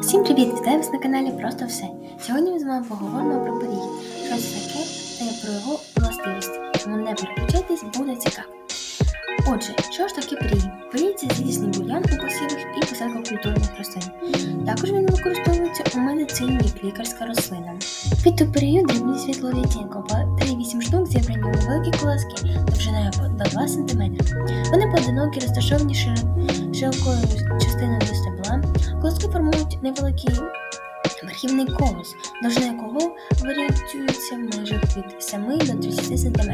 Всім привіт! Вітаю вас на каналі Просто все. Сьогодні ми з вами поговоримо про пиріг, що це таке та про його властивості. Тому не переключайтесь, буде цікаво. Отже, що ж таке пиріг? Пиріг – це злісний бур'ян у посівах і посадках культурних рослин. Також він використовується у медицині як лікарська рослина. Від тупирію дрібні світло відтінку, по 3-8 штук зібрані у невеликі колоски довжиною по- 2 см. Вони поодинокі розташовані широкою частиною до стебла, Колоски формують невеликий верхівний колос, довжина якого варіюється в межах від 7 до 30 см.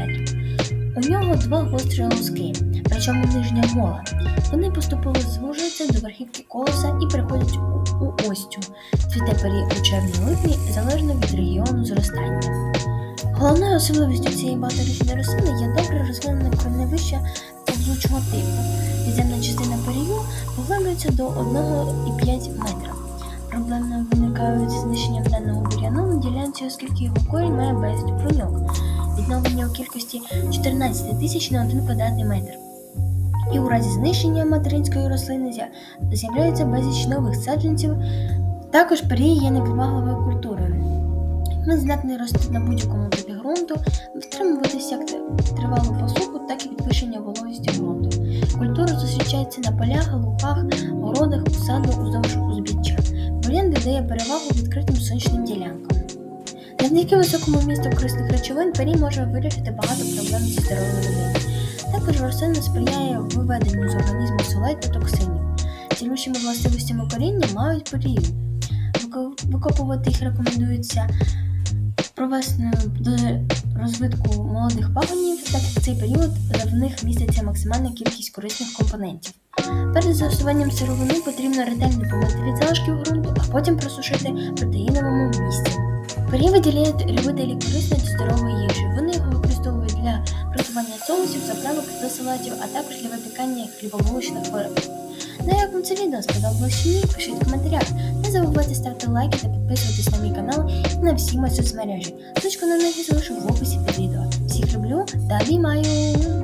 У нього два гострі луски, причому нижня гола. Вони поступово звужуються до верхівки колоса і переходять у, у остю. Цвіте пері у червні-липні залежно від регіону зростання. Головною особливістю цієї багаторічної рослини є добре розвинене корневище повзучого типу. Підземна частина перію поглиблюється до 1,5 метра. Проблемно виникають з знищенням даного бур'яну на ділянці, оскільки його корінь має безліч бруньок. Відновлення у кількості 14 тисяч на 1 квадратний метр. І у разі знищення материнської рослини з'являється безліч нових саджанців. Також перій є невибагливою культурою. Він здатний рости на будь-якому типі ґрунту, втримуватися як тривалу зустрічається на полях, лугах, городах, саду, уздовж узбіччя. Бур'ян віддає перевагу відкритим сонячним ділянкам. Завдяки високому місту корисних речовин перій може вирішити багато проблем зі здоров'ям людини. Також рослина сприяє виведенню з організму солей та токсинів. Цілющими властивостями коріння мають. Вико- Викопувати їх рекомендується провесною до розвитку молодих пагонів, так як в цей період в них міститься максимальна кількість корисних компонентів. Перед застосуванням сировини потрібно ретельно помити від залишків ґрунту, а потім просушити в протеїновому місці. Пері виділяють любителі корисної здорової їжі. Вони його використовують для приготування соусів, заправок та салатів, а також для випікання хлібобулочних виробів. Ну а як вам це відео сподобалось чи ні, пишіть в коментарях. Не забувайте ставити лайки та підписуватись на мій канал і на всі мої соцмережі. Точку на них залишу в описі під відео. Всіх люблю та обіймаю!